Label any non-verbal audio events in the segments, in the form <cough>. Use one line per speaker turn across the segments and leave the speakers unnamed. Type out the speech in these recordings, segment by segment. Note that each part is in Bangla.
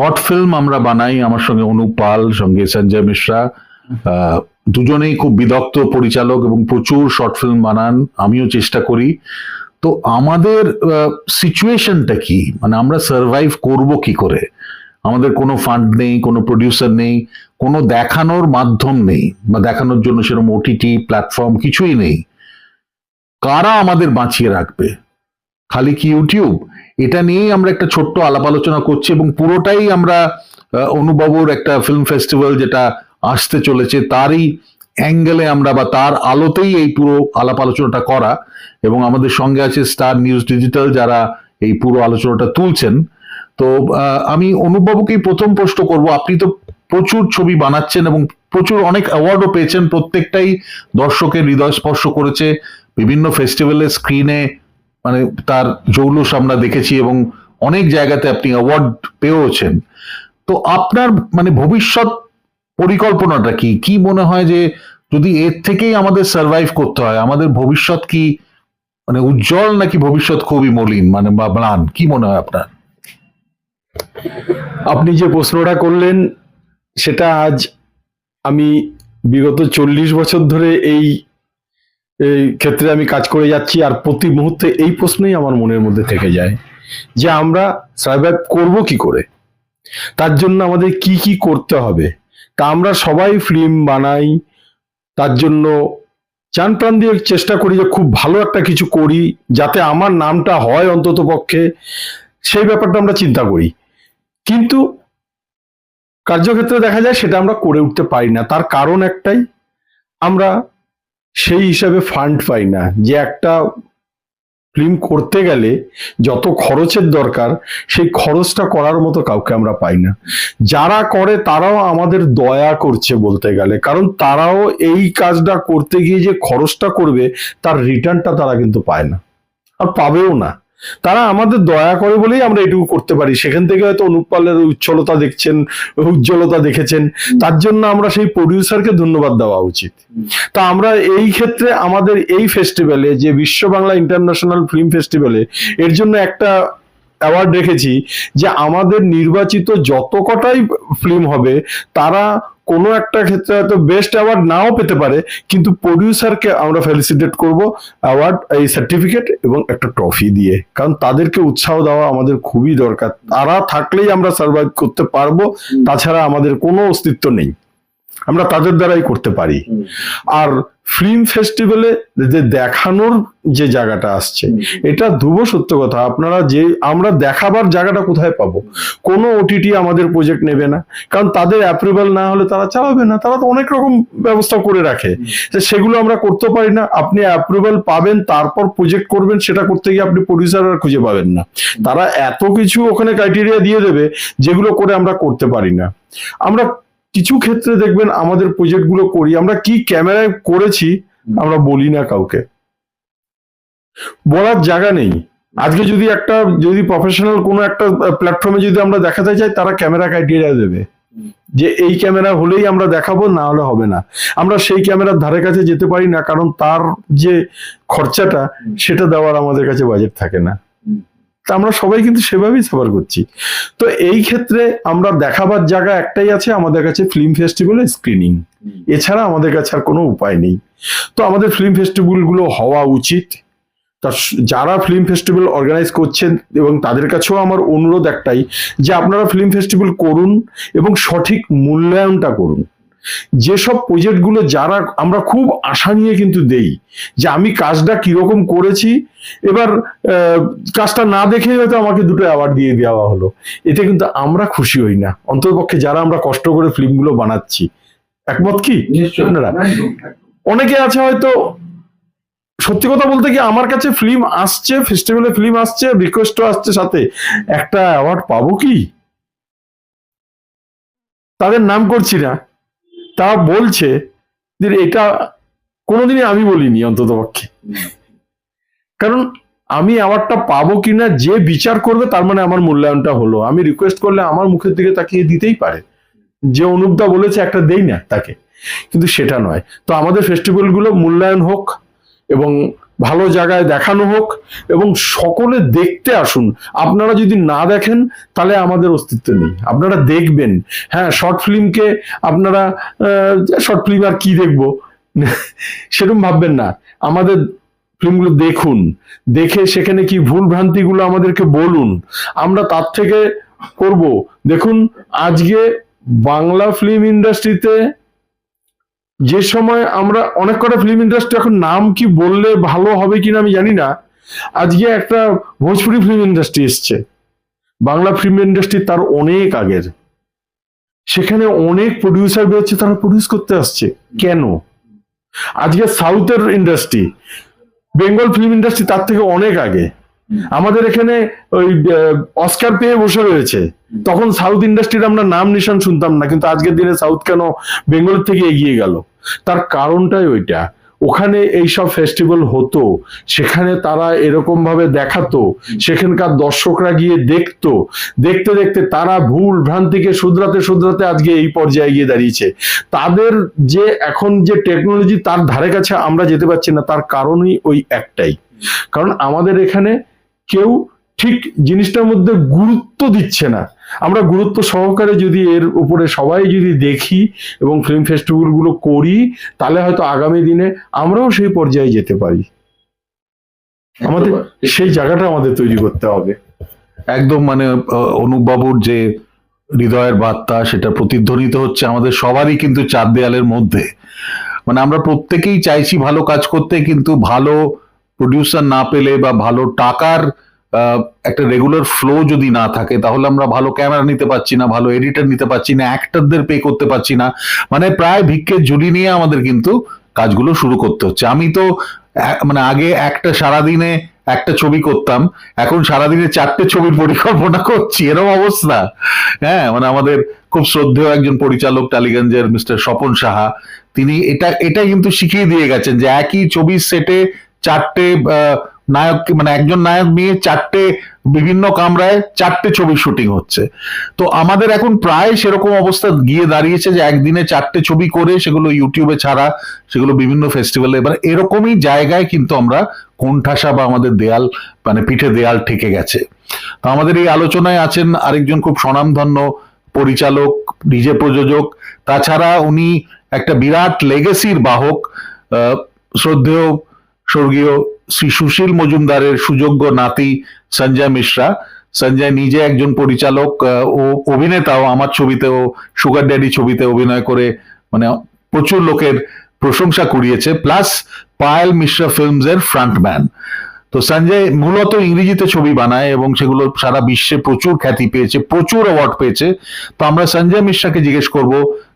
শর্ট ফিল্ম আমরা বানাই, আমার সঙ্গে অনুপ পাল, সঙ্গে সঞ্জয় মিশ্রা দুজনেই খুব বিদগ্ধ পরিচালক এবং প্রচুর শর্ট ফিল্ম বানান, আমিও চেষ্টা করি। তো আমাদের সিচুয়েশনটা কি? মানে আমরা সার্ভাইভ করব কি করে? আমাদের কোনো ফান্ড নেই, কোনো প্রডিউসার নেই, কোনো দেখানোর মাধ্যম নেই, বা দেখানোর জন্য সেরকম ওটিটি প্ল্যাটফর্ম কিছুই নেই। কারা আমাদের বাঁচিয়ে রাখবে? খালি কি ইউটিউব এটা নিয়েই আমরা একটা ছোট্ট আলাপ আলোচনা করছি এবং পুরোটাই আমরা অনুবাবুর একটা ফিল্ম ফেস্টিভ্যাল যেটা আসতে চলেছে, তারই অ্যাঙ্গেলে আমরা বা তার আলোতেই এই পুরো আলাপ আলোচনাটা করা এবং আমাদের সঙ্গে আছে স্টার নিউজ ডিজিটাল যারা এই পুরো আলোচনাটা তুলছেন। তো আমি অনুবাবুকেই প্রথম প্রশ্ন করব, আপনি তো প্রচুর ছবি বানাচ্ছেন এবং প্রচুর অনেক অ্যাওয়ার্ডও পেয়েছেন, প্রত্যেকটাই দর্শকের হৃদয় স্পর্শ করেছে, বিভিন্ন ফেস্টিভ্যালের স্ক্রিনে মানে তার জৌলুস আমরা দেখেছি এবং অনেক জায়গাতে আপনি অ্যাওয়ার্ড পেয়েওছেন। তো আপনার মানে ভবিষ্যৎ পরিকল্পনাটা কি? কি মনে হয় যে যদি এর থেকেই আমাদের সার্ভাইভ করতে হয়, আমাদের ভবিষ্যৎ কি মানে উজ্জ্বল নাকি ভবিষ্যৎ খুবই মলিন? মানে বা ম্লান, কি মনে হয় আপনার?
আপনি যে প্রশ্নটা করলেন, সেটা আজ আমি বিগত চল্লিশ বছর ধরে এই এই ক্ষেত্রে আমি কাজ করে যাচ্ছি আর প্রতি মুহূর্তে এই প্রশ্নই আমার মনের মধ্যে থেকে যায় যে আমরা সার্ভাইভ করব কি করে? তার জন্য আমাদের কি কি করতে হবে? তা আমরা সবাই ফিল্ম বানাই, তার জন্য চান প্রাণ দিয়ে চেষ্টা করি যে খুব ভালো একটা কিছু করি যাতে আমার নামটা হয় অন্তত পক্ষে। সেই ব্যাপারটা আমরা চিন্তা করি। কিন্তু কার্যক্ষেত্রে দেখা যায় সেটা আমরা করে উঠতে পারি না। তার কারণ একটাই, আমরা সেই হিসাবে ফান্ড পাই না। যে একটা ফিল্ম করতে গেলে যত খরচের দরকার, সেই খরচটা করার মতো কাউকে আমরা পাই না। যারা করে তারাও আমাদের দয়া করছে বলতে গেলে। কারণ তারাও এই কাজটা করতে গিয়ে যে খরচটা করবে, তার রিটার্নটা তারা কিন্তু পায় না। আর পাবেও না। তারা আমাদের দয়া করে বলেই আমরা এটুকু করতে পারি। সেখান থেকে হয়তো অনুপ পালের উচ্ছলতা দেখছেন, উজ্জ্বলতা দেখেছেন। তার জন্য আমরা সেই প্রডিউসারকে ধন্যবাদ দেওয়া উচিত। তা আমরা এই ক্ষেত্রে আমাদের এই ফেস্টিভ্যালে যে বিশ্ব বাংলা ইন্টারন্যাশনাল ফিল্ম ফেস্টিভ্যালে এর জন্য একটা অ্যাওয়ার্ড রেখেছি যে আমাদের নির্বাচিত যত কটাই ফিল্ম হবে তারা কোনো একটা ক্ষেত্রে হয়তো বেস্ট অ্যাওয়ার্ড নাও পেতে পারে কিন্তু প্রডিউসারকে আমরা ফেলিসিটেট করব অ্যাওয়ার্ড এই সার্টিফিকেট এবং একটা ট্রফি দিয়ে। কারণ তাদেরকে উৎসাহ দেওয়া আমাদের খুবই দরকার। তারা থাকলেই আমরা সার্ভাইভ করতে পারব তাছাড়া আমাদের কোনো অস্তিত্ব নেই। আমরা তাদের দ্বারাই করতে পারি। আর ফিল্ম ফেস্টিভ্যালে যে দেখানোর যে জায়গাটা আসছে এটা ধ্রুব সত্য কথা। আপনারা যে আমরা দেখাবার জায়গাটা কোথায় পাবো? কোনো ওটিটি আমাদের প্রজেক্ট নেবে না। কারণ তাদের অ্যাপ্রুভাল না হলে তারা চালাবে না। তারা তো অনেক রকম ব্যবস্থা করে রাখে। তো সেগুলো আমরা করতে পারি না। আপনি অ্যাপ্রুভাল পাবেন তারপর প্রজেক্ট করবেন সেটা করতে গিয়ে আপনি প্রডিউসার আর খুঁজে পাবেন না। তারা এত কিছু ওখানে ক্রাইটেরিয়া দিয়ে দেবে যেগুলো করে আমরা করতে পারি না। আমরা কিছু ক্ষেত্রে দেখবেন আমাদের প্রজেক্টগুলো করি আমরা কি ক্যামেরায় করেছি আমরা বলি না কাউকে। বলার জায়গা নেই। আজকে যদি একটা যদি প্রফেশনাল কোনো একটা প্ল্যাটফর্মে যদি আমরা দেখাতে চাই তারা ক্যামেরা ক্রাইটেরিয়া দেবে। যে এই ক্যামেরা হলেই আমরা দেখাবো না হলে হবে না। আমরা সেই ক্যামেরার ধারে কাছে যেতে পারি না কারণ তার যে খরচাটা সেটা দেওয়ার আমাদের কাছে বাজেট থাকে না। তা আমরা সবাই কিন্তু সেভাবেই সাফার করছি। তো এই ক্ষেত্রে আমরা দেখাবার জায়গা একটাই আছে আমাদের কাছে ফিল্ম ফেস্টিভ্যালে স্ক্রিনিং এছাড়া আমাদের কাছে আর কোনো উপায় নেই। তো আমাদের ফিল্ম ফেস্টিভ্যালগুলো হওয়া উচিত। তা যারা ফিল্ম ফেস্টিভ্যাল অর্গানাইজ করছেন এবং তাদের কাছেও আমার অনুরোধ একটাই যে আপনারা ফিল্ম ফেস্টিভ্যাল করুন এবং সঠিক মূল্যায়নটা করুন। যেসব প্রজেক্টগুলো যারা আমরা খুব আশা নিয়ে কিন্তু দেই যে আমি কাজটা কীরকম করেছি এবার কাজটা না দেখে হয়তো আমাকে দুটো অ্যাওয়ার্ড দিয়ে দেওয়া হলো। এতে কিন্তু আমরা খুশি হই না। অন্ততপক্ষে যারা আমরা কষ্ট করে ফিল্মগুলো বানাচ্ছি একমত কি? আপনারা? অনেকে আছে হয়তো সত্যি কথা বলতে কি আমার কাছে ফিল্ম আসছে ফেস্টিভ্যালে ফিল্ম আসছে রিকোয়েস্টও আসছে সাথে। একটা অ্যাওয়ার্ড পাবো কি? তাদের নাম করছি না। তা বলছে যে এটা কোনোদিনই আমি বলিনি অন্তত পক্ষে। কারণ আমি অ্যাওয়ার্ডটা পাবো কিনা, যে বিচার করবে তার মানে আমার মূল্যায়নটা হলো। আমি রিকোয়েস্ট করলে আমার মুখের দিকে তাকিয়ে দিতেই পারে। যে অনুপদা বলেছে একটা দেই না তাকে। কিন্তু সেটা নয়। তো আমাদের ফেস্টিভ্যালগুলো মূল্যায়ন হোক এবং ভালো জায়গায় দেখানো হোক এবং সকলে দেখতে আসুন। আপনারা যদি না দেখেন, তাহলে আমাদের অস্তিত্ব নেই। আপনারা দেখবেন। হ্যাঁ শর্ট ফিল্মকে আপনারা শর্ট ফিল্ম আর কি দেখব? <laughs> সেরকম ভাববেন না। আমাদের ফিল্মগুলো দেখুন। দেখে সেখানে কি ভুল ভ্রান্তিগুলো আমাদেরকে বলুন। আমরা তার থেকে করব। দেখুন, আজকে বাংলা ফিল্ম ইন্ডাস্ট্রিতে যে সময় আমরা অনেক কটা ফিল্ম ইন্ডাস্ট্রি এখন নাম কি বললে ভালো হবে কিনা আমি জানি না। আজকে একটা ভোজপুরি ফিল্ম ইন্ডাস্ট্রি এসছে। বাংলা ফিল্ম ইন্ডাস্ট্রি তার অনেক আগের। সেখানে অনেক প্রডিউসার বেরোচ্ছে তারা প্রডিউস করতে আসছে। কেন? আজকে সাউথের ইন্ডাস্ট্রি বেঙ্গল ফিল্ম ইন্ডাস্ট্রি তার থেকে অনেক আগে। আমাদের এখানে ওই অস্কার পেয়ে বসে রয়েছে। তখন সাউথ ইন্ডাস্ট্রির আমরা নাম নিশান শুনতাম না কিন্তু আজকের দিনে সাউথ কেন বেঙ্গলের থেকে এগিয়ে গেল? তার কারণটাই ওইটা। ওখানে এইসব ফেস্টিভ্যাল হতো সেখানে তারা এরকম ভাবে দেখাতো সেখানকার দর্শকরা গিয়ে দেখতো। দেখতে দেখতে তারা ভুল ভ্রান্তিকে শুধরাতে শুধরাতে আজকে এই পর্যায়ে গিয়ে দাঁড়িয়েছে। তাদের যে এখন যে টেকনোলজি তার ধারে কাছে আমরা যেতে পারছি না তার কারণই ওই একটাই। কারণ আমাদের এখানে কেউ ঠিক জিনিসটার মধ্যে গুরুত্ব দিচ্ছে না। আমরা গুরুত্ব সহকারে যদি এর উপরে সবাই যদি দেখি এবং ফিল্ম ফেস্টিভ্যালগুলো করি তাহলে হয়তো আগামী দিনে আমরাও সেই পর্যায়ে যেতে পারি। আমাদের সেই জায়গাটা আমাদের তৈরি করতে হবে।
একদম মানে আহ, অনুপ যে হৃদয়ের বার্তা সেটা প্রতিধ্বনিত হচ্ছে আমাদের সবারই কিন্তু চার দেয়ালের মধ্যে। মানে আমরা প্রত্যেকেই চাইছি ভালো কাজ করতে কিন্তু ভালো প্রডিউসার না পেলে বা ভালো টাকার একটা রেগুলার ফ্লো যদি না থাকে, তাহলে আমরা ভালো ক্যামেরা নিতে পারছি না, ভালো এডিটর নিতে পারছি না অ্যাক্টরদের পে করতে পারছি না। মানে প্রায় ভিক্ষের ঝুলি নিয়ে আমাদের কিন্তু কাজগুলো শুরু করতে হচ্ছে। আমি তো মানে আগে একটা সারাদিনে একটা ছবি করতাম, এখন সারাদিনে চারটে ছবির পরিকল্পনা করছি এরকম অবস্থা। হ্যাঁ মানে আমাদের খুব শ্রদ্ধেয় একজন পরিচালক টালিগঞ্জের মিস্টার স্বপন সাহা, তিনি এটা এটা কিন্তু শিখিয়ে দিয়ে গেছেন যে একই ছবির সেটে চারটে নায়ক মানে একজন নায়ক নিয়ে চারটে বিভিন্ন কামরায় চারটে ছবি শুটিং হচ্ছে। তো আমাদের এখন প্রায় সেরকম অবস্থা গিয়ে দাঁড়িয়েছে যে একদিনে চারটে ছবি করে সেগুলো ইউটিউবে ছাড়া, সেগুলো বিভিন্ন ফেস্টিভ্যালে এবার এরকমই জায়গায় কিন্তু আমরা কোণঠাসা বা আমাদের দেয়াল মানে পিঠে দেয়াল ঠেকে গেছে। তো আমাদের এই আলোচনায় আছেন আরেকজন খুব স্বনামধন্য পরিচালক নিজে প্রযোজক, তাছাড়া উনি একটা বিরাট লেগেসির বাহক শ্রদ্ধেয় স্বর্গীয় শ্রী সুশীল মজুমদারের সুযোগ্য নাতি সঞ্জয় মিশ্রা। সঞ্জয় নিজে একজন পরিচালক ও অভিনেতাও আমার ছবিতেও সুগার ড্যাডি ছবিতে অভিনয় করে মানে প্রচুর লোকের প্রশংসা কুড়িয়েছে প্লাস পায়েল মিশ্রা ফিল্মস এর ফ্রন্টম্যান তো সঞ্জয় মূলত ইংরেজিতে ছবি বানায় এবং সেগুলো সারা বিশ্বে প্রচুর খ্যাতি পেয়েছে, প্রচুর অ্যাওয়ার্ড পেয়েছে। তো আমরা সঞ্জয় মিশ্রাকে জিজ্ঞেস করব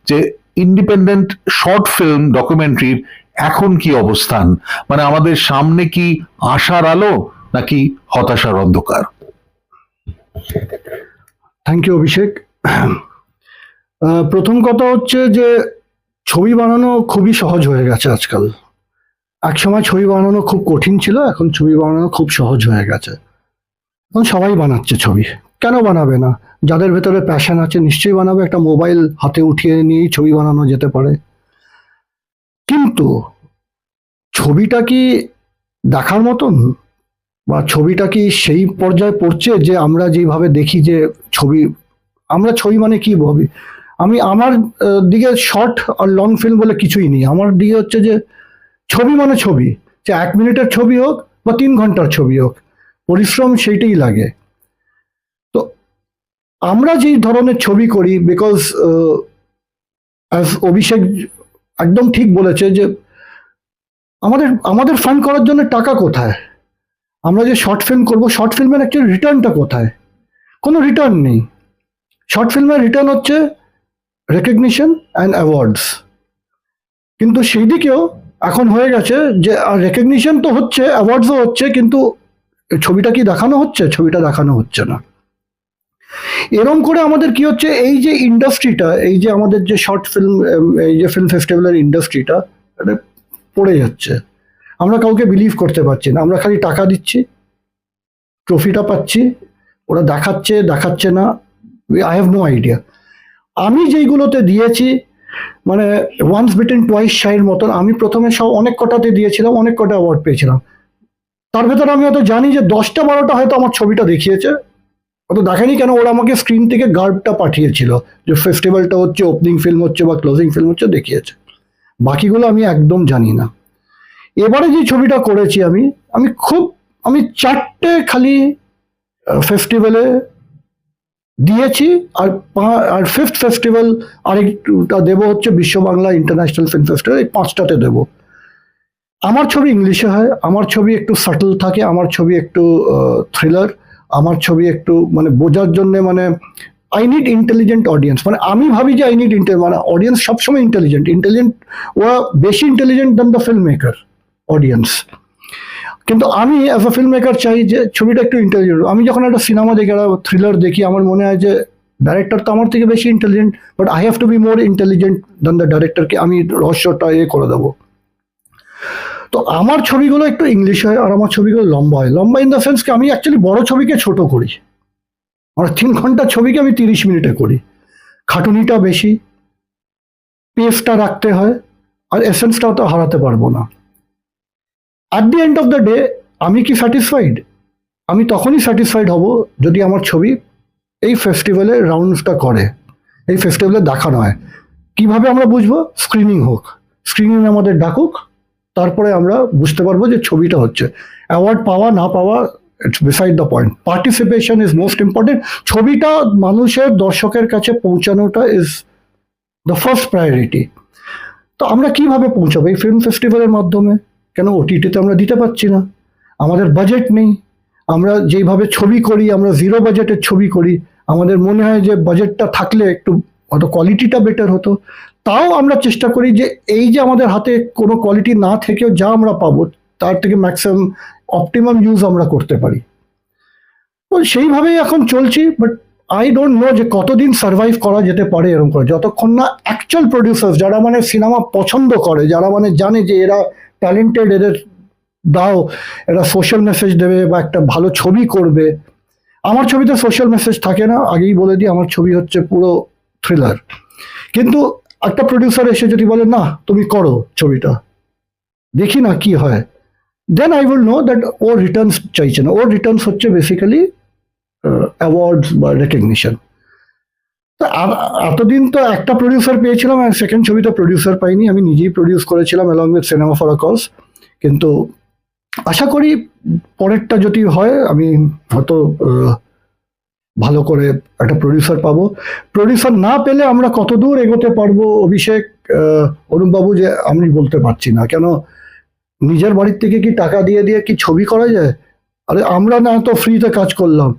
যে ইন্ডিপেন্ডেন্ট শর্ট ফিল্ম ডকুমেন্টারির এখন কি অবস্থান? মানে আমাদের সামনে কি আশার আলো নাকি হতাশার অন্ধকার?
Thank you Abhishek. প্রথম কথা হচ্ছে যে ছবি বানানো খুবই সহজ হয়ে গেছে আজকাল। এক সময় ছবি বানানো খুব কঠিন ছিল, এখন ছবি বানানো খুব সহজ হয়ে গেছে। এখন সবাই বানাচ্ছে ছবি। কেন বানাবে না? যাদের ভেতরে প্যাশন আছে, নিশ্চয়ই বানাবে। একটা মোবাইল হাতে উঠিয়ে নিয়েই ছবি বানানো যেতে পারে। কিন্তু ছবিটা কি দেখার মতন? বা ছবিটা কি সেই পর্যায়ে পড়ছে যে আমরা যেভাবে দেখি যে ছবি, আমরা ছবি মানে কি ভাবি আমি আমার দিকে শর্ট আর লং ফিল্ম বলে কিছুই নেই। আমার দিকে হচ্ছে যে ছবি মানে ছবি। যে এক মিনিটের ছবি হোক বা তিন ঘণ্টার ছবি হোক। পরিশ্রম সেইটাই লাগে। তো আমরা যেই ধরনের ছবি করি বিকজ অ্যাজ অভিষেক একদম ঠিক বলেছে যে আমাদের আমাদের ফান্ড করার জন্য টাকা কোথায়? আমরা যে শর্ট ফিল্ম করব শর্ট ফিল্মের একটা রিটার্নটা কোথায়? কোনো রিটার্ন নেই। শর্ট ফিল্মের রিটার্ন হচ্ছে রেকগনিশন অ্যান্ড অ্যাওয়ার্ডস কিন্তু সেই দিকেও এখন হয়ে গেছে যে রেকগনিশন তো হচ্ছে অ্যাওয়ার্ডসও হচ্ছে, কিন্তু ছবিটা কি দেখানো হচ্ছে? ছবিটা দেখানো হচ্ছে না। এরম করে আমাদের কি হচ্ছে? এই যে ইন্ডাস্ট্রিটা এই যে আমাদের যে শর্ট ফিল্ম এই যে ফিল্ম ফেস্টিভ্যালের ইন্ডাস্ট্রিটা পড়ে যাচ্ছে। আমরা কাউকে বিলিভ করতে পারছি না। আমরা খালি টাকা দিচ্ছি ট্রফিটা পাচ্ছি, ওরা দেখাচ্ছে দেখাচ্ছে না আই হ্যাভ নো আইডিয়া আমি যেইগুলোতে দিয়েছি মানে ওয়ান্স বিটেন টোয়াইস শাইয়ের মতন, আমি প্রথমে সব অনেক কটাতে দিয়েছিলাম, অনেক কটা অ্যাওয়ার্ড পেয়েছিলাম। তার ভেতরে আমি হয়তো জানি যে দশটা, বারোটা হয়তো আমার ছবিটা দেখিয়েছে। অত দেখেনি কেন, ওরা আমাকে স্ক্রিন থেকে গার্ডটা পাঠিয়েছিল। যে ফেস্টিভ্যালটা হচ্ছে ওপেনিং ফিল্ম হচ্ছে বা ক্লোজিং ফিল্ম হচ্ছে, দেখিয়েছে। বাকিগুলো আমি একদম জানি না। এবারে যে ছবিটা করেছি আমি আমি খুব, আমি চারটে খালি ফেস্টিভ্যালে দিয়েছি, আর আর ফিফথ ফেস্টিভ্যাল আরেকটা দেবো হচ্ছে বিশ্ব বাংলা ইন্টারন্যাশনাল ফিল্ম ফেস্টিভ্যাল এই পাঁচটাতে দেবো। আমার ছবি ইংলিশে হয়, আমার ছবি একটু সাটল থাকে, আমার ছবি একটু থ্রিলার আমার ছবি একটু মানে বোঝার জন্যে মানে আই নিড ইন্টেলিজেন্ট অডিয়েন্স মানে আমি ভাবি যে আই নিড মানে অডিয়েন্স সবসময় ইন্টেলিজেন্ট ইন্টেলিজেন্ট ওরা বেশি intelligent than the film maker audience কিন্তু আমি অ্যাজ আ ফিল্ম মেকার চাই যে ছবিটা একটু ইন্টেলিজেন্ট আমি যখন একটা সিনেমা দেখি, একটা থ্রিলার দেখি, আমার মনে হয় যে ডাইরেক্টর তো আমার থেকে বেশি intelligent but I have to be more intelligent than the ডাইরেক্টরকে আমি রহস্যটা এ করে দেবো। তো আমার ছবিগুলো একটু ইংলিশ হয় আর আমার ছবিগুলো লম্বা হয়। লম্বা ইন দ্য সেন্স কি আমি অ্যাকচুয়ালি বড় ছবিকে ছোট করি। আমার তিন ঘণ্টার ছবিকে আমি তিরিশ মিনিটে করি। খাটুনিটা বেশি পেসটা রাখতে হয়, আর এসেন্সটাও তো হারাতে পারব না। At the end of the day আমি কি স্যাটিসফাইড আমি তখনই স্যাটিসফাইড হব যদি আমার ছবি এই ফেস্টিভ্যালে রাউন্ডসটা করে। এই ফেস্টিভ্যালে দেখানো হয়। কীভাবে আমরা বুঝব? স্ক্রিনিং হোক। স্ক্রিনিং আমাদের ডাকুক। তারপরে আমরা বুঝতে পারব যে ছবিটা হচ্ছে। অ্যাওয়ার্ড পাওয়া, না পাওয়া it's beside the point participation is most important ছবিটা মানুষের দর্শকের কাছে পৌঁছানোটা ইজ দ্য ফার্স্ট প্রায়োরিটি তো আমরা কীভাবে পৌঁছাবো এই ফিল্ম ফেস্টিভ্যালের মাধ্যমে কেন ওটিটিতে আমরা দিতে পারছি না আমাদের বাজেট নেই আমরা যেইভাবে ছবি করি আমরা জিরো বাজেটের ছবি করি আমাদের মনে হয় যে বাজেটটা থাকলে একটু হয়তো কোয়ালিটিটা বেটার হতো তাও আমরা চেষ্টা করি যে এই যে আমাদের হাতে কোনো কোয়ালিটি না থেকেও যা আমরা পাবো তার থেকে ম্যাক্সিমাম অপটিমাম ইউজ আমরা করতে পারি। তো সেইভাবেই এখন চলছি বাট আই ডোন্ট নো যে কতদিন সার্ভাইভ করা যেতে পারে এরকম করে। যতক্ষণ না অ্যাকচুয়াল প্রডিউসার যারা মানে সিনেমা পছন্দ করে, যারা মানে জানে যে এরা ট্যালেন্টেড এদের দাও, এরা সোশ্যাল মেসেজ দেবে বা একটা ভালো ছবি করবে, আমার ছবিতে সোশ্যাল মেসেজ থাকে না, আগেই বলে দিই, আমার ছবি হচ্ছে পুরো থ্রিলার কিন্তু একটা প্রডিউসার এসে যদি বলে, না, তুমি করো ছবিটা, দেখি না কি হয়। Then I will know that or returns চাইছে না ওর রিটার্নস হচ্ছে বেসিক্যালি অ্যাওয়ার্ডস বা রেকগনিশন এতদিন তো একটা প্রডিউসার পেয়েছিলাম আর সেকেন্ড ছবিতে প্রডিউসার পাইনি। আমি নিজেই প্রডিউস করেছিলাম along with cinema for cause কিন্তু আশা করি পরেরটা যদি হয়, আমি হয়তো ভালো করে একটা প্রডিউসার পাবো। প্রডিউসার না পেলে আমরা কত দূর এগোতে পারব? অভিষেক অরুণবাবু যে আমি বলতে পারছি না। কেন? নিজের বাড়ির থেকে কি টাকা দিয়ে দিয়ে কি ছবি করা যায়? আরে আমরা না তো ফ্রিতে কাজ করলাম।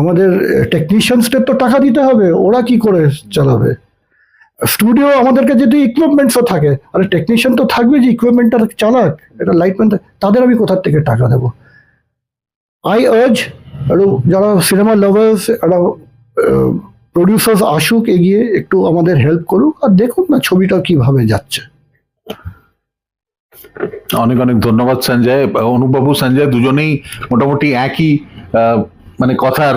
আমাদের টেকনিশিয়ানসদের তো টাকা দিতে হবে, ওরা কি করে চালাবে? স্টুডিও আমাদেরকে যদি ইকুইপমেন্টসও থাকে, আরে টেকনিশিয়ান তো থাকবে যে ইকুইপমেন্টটা চালাক, এটা লাইটম্যান তাদের আমি কোথার থেকে টাকা দেবো? আই আর্জ যারা সিনেমা লাভার্স একটা প্রডিউসার্স আসুক, এগিয়ে একটু আমাদের হেল্প করুক, আর দেখুন না ছবিটা কীভাবে যাচ্ছে।
অনেক অনেক ধন্যবাদ সঞ্জয়। অনুপবাবু, সঞ্জয় দুজনেই মোটামুটি একই মানে কথার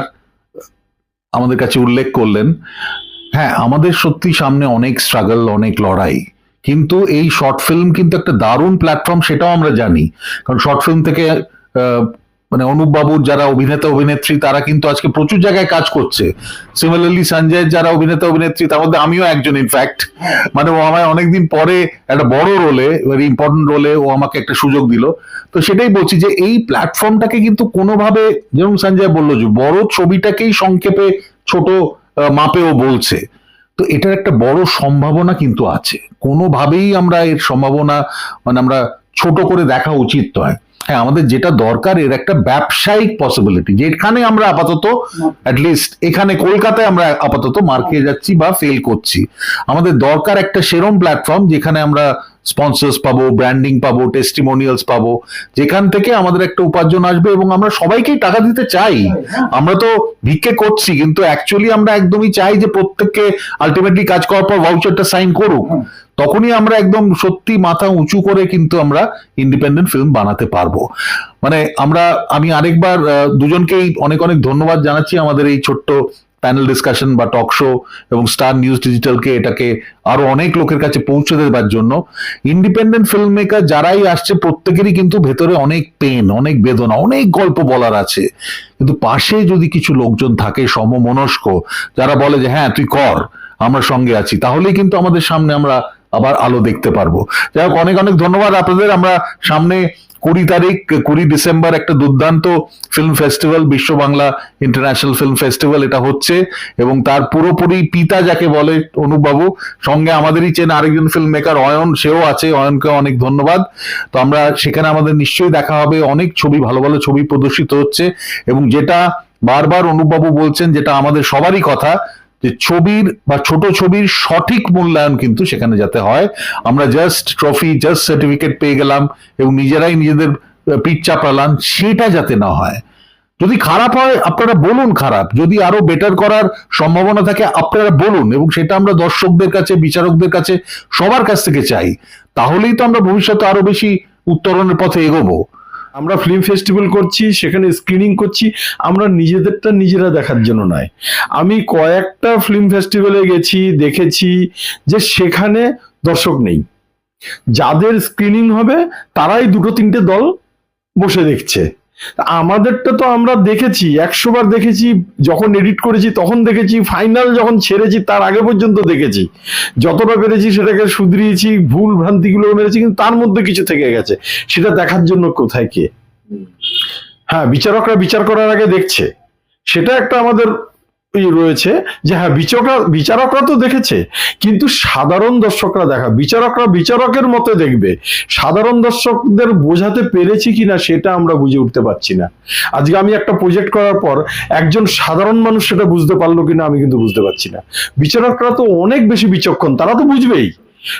আমাদের কাছে উল্লেখ করলেন। হ্যাঁ আমাদের সত্যি সামনে অনেক স্ট্রাগল অনেক লড়াই। কিন্তু এই শর্ট ফিল্ম কিন্তু একটা দারুণ প্ল্যাটফর্ম সেটাও আমরা জানি। কারণ শর্ট ফিল্ম থেকে মানে অনুপ বাবুর যারা অভিনেতা, অভিনেত্রী, তারা কিন্তু আজকে প্রচুর জায়গায় কাজ করছে। সিমিলারলি সঞ্জয়ের যারা অভিনেতা, অভিনেত্রী, তার মধ্যে আমিও একজন ইনফ্যাক্ট মানে ও আমায় অনেকদিন পরে একটা বড় রোলে ভেরি ইম্পর্টেন্ট রোলে ও আমাকে একটা সুযোগ দিল। তো সেটাই বলছি যে এই প্ল্যাটফর্মটাকে কিন্তু কোনোভাবে যেমন সঞ্জয় বলল যে বড় ছবিটাকেই সংক্ষেপে ছোট মাপেও বলছে। তো এটার একটা বড় সম্ভাবনা কিন্তু আছে। কোনোভাবেই আমরা এর সম্ভাবনা মানে আমরা ছোট করে দেখা উচিত নয়। হ্যাঁ আমাদের যেটা দরকার, এর একটা ব্যবসায়িক পসিবিলিটি যেখানে আমরা আপাতত অ্যাটলিস্ট এখানে কলকাতায় আমরা আপাতত মার্কে যাচ্ছি বা ফেল করছি। আমাদের দরকার একটা সেরম প্ল্যাটফর্ম যেখানে আমরা স্পন্সর্স পাবো ব্র্যান্ডিং পাবো টেস্টিমোনিয়ালস পাবো, যেখান থেকে আমাদের একটা উপার্জন আসবে এবং আমরা সবাইকেই টাকা দিতে চাই। আমরা তো ভিক্ষে করছি, কিন্তু অ্যাকচুয়ালি আমরা একদমই চাই যে প্রত্যেককে আলটিমেটলি কাজ করার পর ভাউচারটা সাইন করুক। তখনই আমরা একদম সত্যি মাথা উঁচু করে কিন্তু আমরা ইন্ডিপেন্ডেন্ট ফিল্ম বানাতে পারব। মানে আমরা, আমি আরেকবার দুজনকেই অনেক অনেক ধন্যবাদ জানাচ্ছি আমাদের এই ছোট্ট প্যানেল ডিসকাশন বা টক শো এবং স্টার নিউজ ডিজিটালকে এটাকে আরও অনেক লোকের কাছে পৌঁছে দেবার জন্য। ইন্ডিপেন্ডেন্ট ফিল্ম মেকার যারাই আসছে, প্রত্যেকেরই কিন্তু ভেতরে অনেক পেন অনেক বেদনা, অনেক গল্প বলার আছে। কিন্তু পাশে যদি কিছু লোকজন থাকে, সমমনস্ক, যারা বলে যে হ্যাঁ তুই কর, আমরা সঙ্গে আছি, তাহলেই কিন্তু আমাদের সামনে আমরা আবার আলো দেখতে পারব। যাই হোক, অনেক অনেক ধন্যবাদ আপনাদের। আমরা সামনে কুড়ি তারিখ, কুড়ি ডিসেম্বর একটা দুর্দান্ত ফিল্ম ফেস্টিভ্যাল বিশ্ব বাংলা ইন্টারন্যাশনাল ফিল্ম ফেস্টিভ্যাল এটা হচ্ছে। এবং তার পুরোপুরি পিতা যাকে বলে অনুপবাবু, সঙ্গে আমাদেরই চেন আরেকজন ফিল্ম মেকার অয়ন, সেও আছে। অয়নকে অনেক ধন্যবাদ। তো আমরা সেখানে আমাদের নিশ্চয়ই দেখা হবে। অনেক ছবি, ভালো ভালো ছবি প্রদর্শিত হচ্ছে। এবং যেটা বারবার অনুপবাবু বলছেন, যেটা আমাদের সবারই কথা যে ছবির বা ছোট ছবির সঠিক মূল্যায়ন কিন্তু সেখানে যাতে হয়। আমরা জাস্ট ট্রফি জাস্ট সার্টিফিকেট পেয়ে গেলাম এবং নিজেরাই নিজেদের পিঠ চাপড়ালাম, সেটা যাতে না হয়। যদি খারাপ হয়, আপনারা বলুন খারাপ। যদি আরও বেটার করার সম্ভাবনা থাকে, আপনারা বলুন এবং সেটা আমরা দর্শকদের কাছে, বিচারকদের কাছে, সবার কাছ থেকে চাই। তাহলেই তো আমরা ভবিষ্যতে আরও বেশি উত্তরণের পথে এগোবো।
আমরা ফিল্ম ফেস্টিভ্যাল করছি, সেখানে স্ক্রিনিং করছি, আমরা নিজেদেরটা নিজেরা দেখার জন্য নয়। আমি কয়েকটা ফিল্ম ফেস্টিভ্যালে গেছি, দেখেছি যে সেখানে দর্শক নেই। যাদের স্ক্রিনিং হবে, তারাই দুটো তিনটে দল বসে দেখছে। আমাদেরটা তো আমরা দেখেছি একশো বার দেখেছি যখন এডিট করেছি তখন দেখেছি ফাইনাল যখন ছেড়েছি তার আগে পর্যন্ত দেখেছি। যতটা পেরেছি সেটাকে শুধরিয়েছি ভুল ভ্রান্তিগুলো মেরেছি কিন্তু তার মধ্যে কিছু থেকে গেছে। সেটা দেখার জন্য কোথায় কে? হ্যাঁ বিচারকরা বিচার করার আগে দেখছে। সেটা একটা আমাদের রয়েছে যে হ্যাঁ বিচারকরা বিচারকরা তো দেখেছে, কিন্তু সাধারণ দর্শকরা দেখা, বিচারকরা বিচারকের মতে দেখবে, সাধারণ দর্শকদের বোঝাতে পেরেছি কিনা সেটা আমরা বুঝে উঠতে পারছি না। আজকে আমি একটা প্রজেক্ট করার পর একজন সাধারণ মানুষ সেটা বুঝতে পারল কিনা আমি কিন্তু বুঝতে পারছি না। বিচারকরা তো অনেক বেশি বিচক্ষণ, তারা তো বুঝবেই।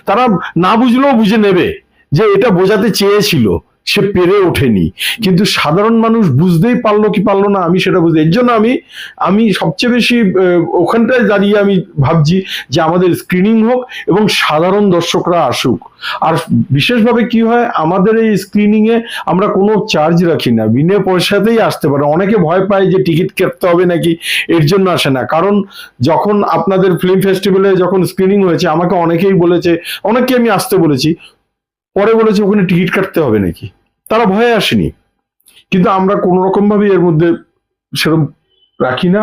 তারা না বুঝলেও বুঝে নেবে যে এটা বোঝাতে চেয়েছিল। সে পেরে ওঠেনি। কিন্তু সাধারণ মানুষ বুঝতেই পারল কি পারল না, আমি সেটা বুঝতে এর জন্য আমি আমি সবচেয়ে বেশি ওখানটায় দাঁড়িয়ে আমি ভাবছি যে আমাদের স্ক্রিনিং হোক এবং সাধারণ দর্শকরা আসুক। আর বিশেষভাবে কি হয়, আমাদের এই স্ক্রিনিং এ আমরা কোনো চার্জ রাখি না, বিনা পয়সাতেই আসতে পারে। অনেকে ভয় পায় যে টিকিট কাটতে হবে নাকি, এর জন্য আসে না। কারণ যখন আপনাদের ফিল্ম ফেস্টিভ্যালে যখন স্ক্রিনিং হয়েছে, আমাকে অনেকেই বলেছে অনেককে আমি আসতে বলেছি, পরে বলেছে ওখানে টিকিট কাটতে হবে নাকি? তারা ভয়ে আসেনি। কিন্তু আমরা কোনো রকম ভাবে এর মধ্যে সেরকম রাখি না।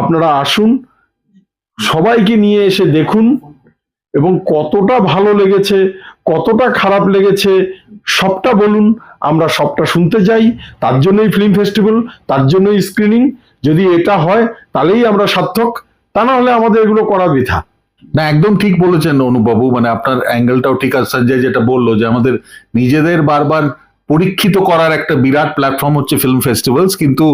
আপনারা আসুন সবাইকে নিয়ে এসে দেখুন এবং কতটা ভালো লেগেছে কতটা খারাপ লেগেছে সবটা বলুন। আমরা সবটা শুনতে চাই তার জন্যই ফিল্ম ফেস্টিভ্যাল তার জন্যই স্ক্রিনিং যদি এটা হয় তাহলেই আমরা সার্থক। তা না হলে আমাদের এগুলো করা বৃথা।
না একদম ঠিক বলেছেন অনুবাবু মানে আপনার অ্যাঙ্গেলটাও ঠিক আছে যেটা বলল যে আমাদের নিজেদের বারবার পরীক্ষিত করার একটা বিরাট প্ল্যাটফর্ম হচ্ছে ফিল্ম ফেস্টিভ্যালস কিন্তু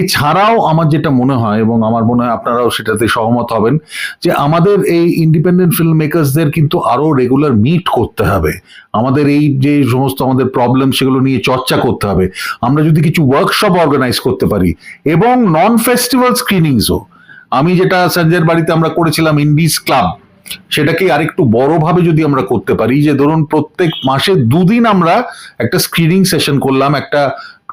এছাড়াও আমার যেটা মনে হয় এবং আমার মনে হয় আপনারাও সেটাতে সহমত হবেন, যে আমাদের এই ইন্ডিপেন্ডেন্ট ফিল্ম মেকার্সদের কিন্তু আরও রেগুলার মিট করতে হবে। আমাদের এই যে সমস্ত আমাদের প্রবলেম সেগুলো নিয়ে চর্চা করতে হবে। আমরা যদি কিছু ওয়ার্কশপ অর্গানাইজ করতে পারি, এবং নন ফেস্টিভ্যাল স্ক্রিনিংসও আমি যেটা সঞ্জয়ের বাড়িতে আমরা করেছিলাম ইন্ডিস ক্লাব সেটাকে আরেকটু বড়ভাবে যদি আমরা করতে পারি যে ধরুন প্রত্যেক মাসে দুদিন আমরা একটা স্ক্রিনিং সেশন করলাম একটা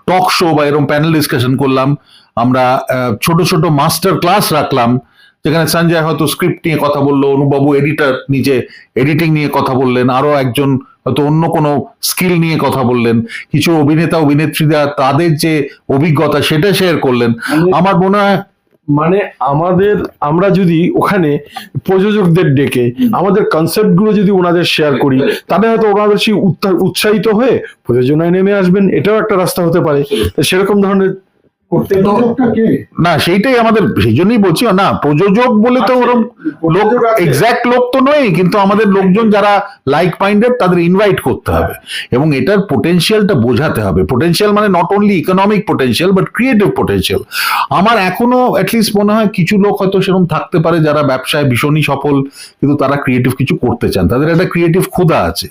টক শো বা এরকম প্যানেল ডিসকাশন করলাম আমরা ছোট ছোট মাস্টার ক্লাস রাখলাম যেখানে সঞ্জয় হয়তো স্ক্রিপ্ট নিয়ে কথা বলল অনুবাবু এডিটার নিজে এডিটিং নিয়ে কথা বললেন আরও একজন হয়তো অন্য কোনো স্কিল নিয়ে কথা বললেন কিছু অভিনেতা অভিনেত্রীরা তাদের যে অভিজ্ঞতা সেটা শেয়ার করলেন। আমার মনে হয়
মানে আমাদের আমরা যদি ওখানে প্রযোজকদের ডেকে আমাদের কনসেপ্টগুলো যদি ওনাদের শেয়ার করি তাহলে হয়তো ওনাদের সেই উৎসাহিত হয়ে প্রযোজনায় নেমে আসবেন এটাও একটা রাস্তা হতে পারে সেরকম ধরনের?
না সেইটাই আমাদের সেই জন্যই বলছি না প্রযোজক বলে তো ওরকম লোক এক্সাক্ট লোক তো নয় কিন্তু আমাদের লোকজন যারা লাইক মাইন্ডেড তাদের ইনভাইট করতে হবে। এবং এটার পোটেনশিয়ালটা বোঝাতে হবে। পোটেনশিয়াল মানে not only economic potential but creative potential আমার এখনও অ্যাটলিস্ট মনে হয় কিছু লোক হয়তো সেরকম থাকতে পারে যারা ব্যবসায় ভীষণই সফল কিন্তু তারা ক্রিয়েটিভ কিছু করতে চান। তাদের একটা ক্রিয়েটিভ ক্ষুধা আছে।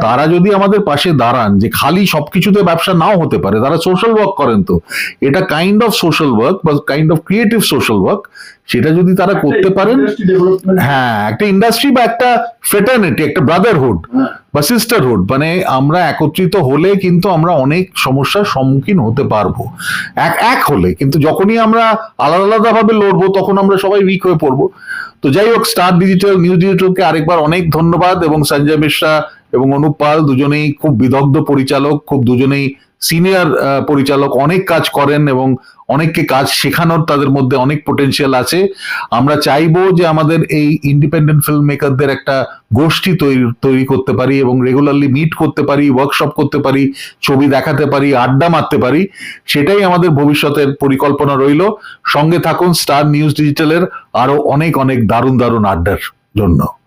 তারা যদি আমাদের পাশে দাঁড়ান যে খালি সবকিছুতে ব্যবসা নাও হতে পারে তারা সোশ্যাল ওয়ার্ক করেন তো এটা kind kind of social work বা kind of creative social work সেটা যদি তারা করতে পারেন হ্যাঁ একটা ইন্ডাস্ট্রি বা একটা ফ্রেটার্নিটি একটা ব্রাদারহুড বা সিস্টারহুড মানে আমরা একত্রিত হলে কিন্তু আমরা অনেক সমস্যার সম্মুখীন হতে পারব। এক এক হলে কিন্তু যখনই আমরা আলাদা আলাদা ভাবে লড়বো তখন আমরা সবাই উইক হয়ে পড়ব। তো যাই হোক স্টার ডিজিটাল নিউজ ডিজিটালকে আরেকবার অনেক ধন্যবাদ এবং সঞ্জয় মিশ্রা এবং অনুপ পাল দুজনেই খুব বিদগ্ধ পরিচালক খুব দুজনেই সিনিয়র পরিচালক অনেক কাজ করেন এবং অনেককে কাজ শেখানোর তাদের মধ্যে অনেক পোটেনশিয়াল আছে। আমরা চাইব যে আমাদের এই ইন্ডিপেন্ডেন্ট ফিল্ম মেকারদের একটা গোষ্ঠী তৈরি তৈরি করতে পারি এবং রেগুলারলি মিট করতে পারি ওয়ার্কশপ করতে পারি, ছবি দেখাতে পারি, আড্ডা মারতে পারি। সেটাই আমাদের ভবিষ্যতের পরিকল্পনা রইল। সঙ্গে থাকুন স্টার নিউজ ডিজিটালের আরও অনেক অনেক দারুণ দারুণ আড্ডার জন্য।